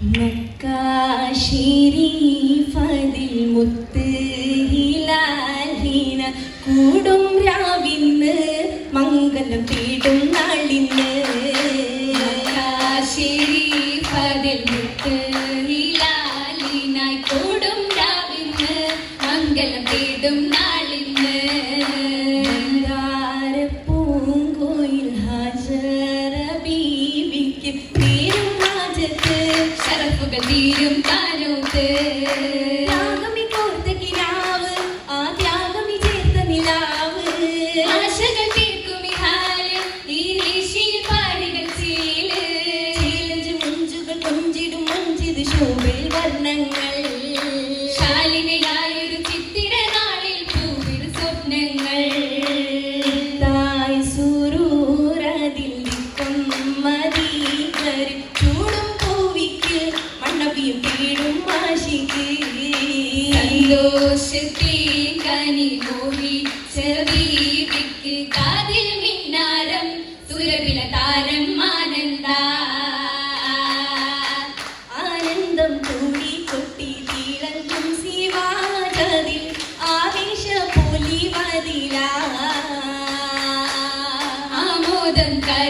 മക്കാശിരി ഫതിൽ മുത്ത് കൂടും കണ്ണീരും താരവും തേ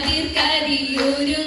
കതിർ കരിയൂരു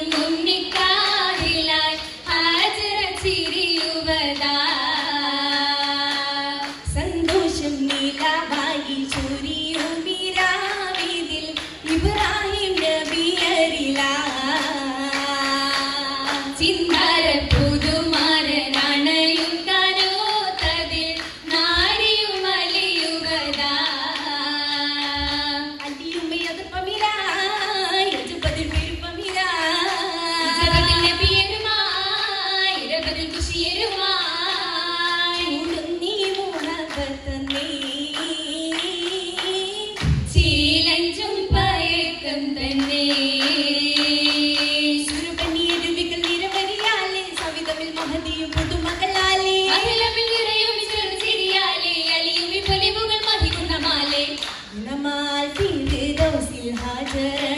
네.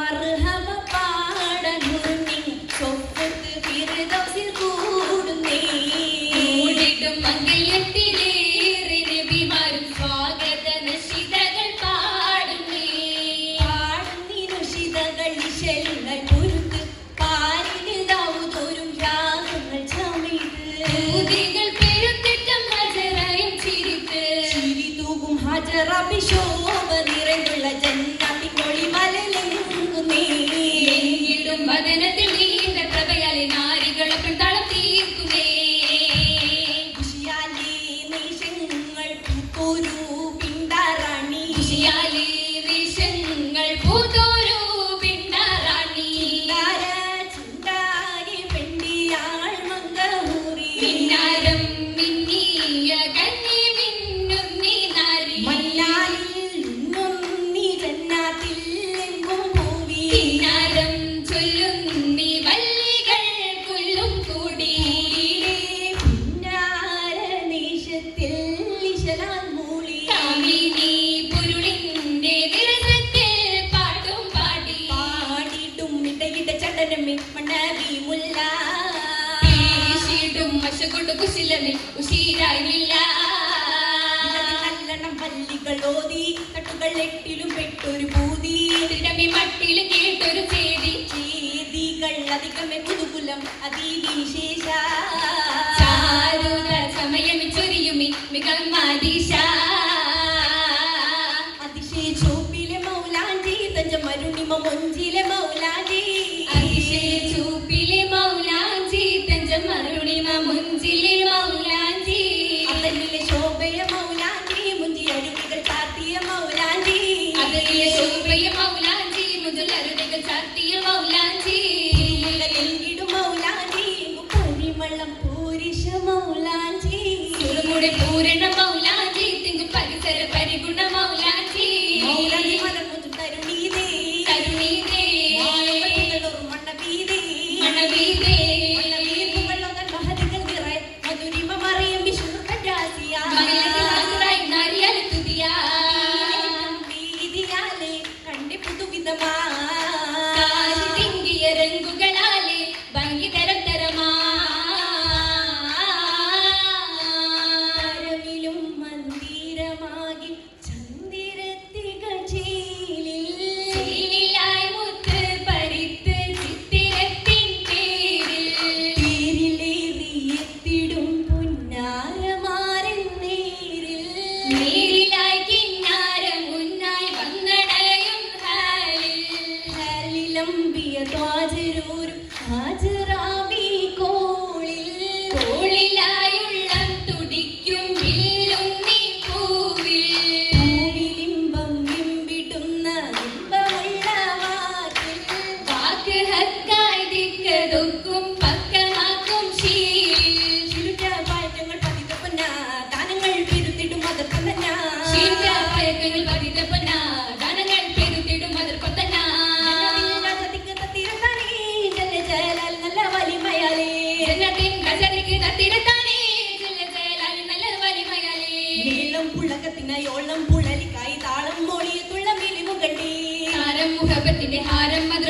i don't marah ഉച്ചകളിൽ ഉശീരായില്ല നല്ലോണം പല്ലികൾ ഓതി കട്ടുകൾ എട്ടിലും പെട്ടൊരു പൂതി. തിരമി മട്ടിലും കേട്ടൊരു ചേതി. ചേതികൾ അധികമേ പുതുകുലം അതീവിശേഷ ചാരുത സമയമിച്ചൊരിയുമി മികമാതി the mile. ഹാരം മദ്ര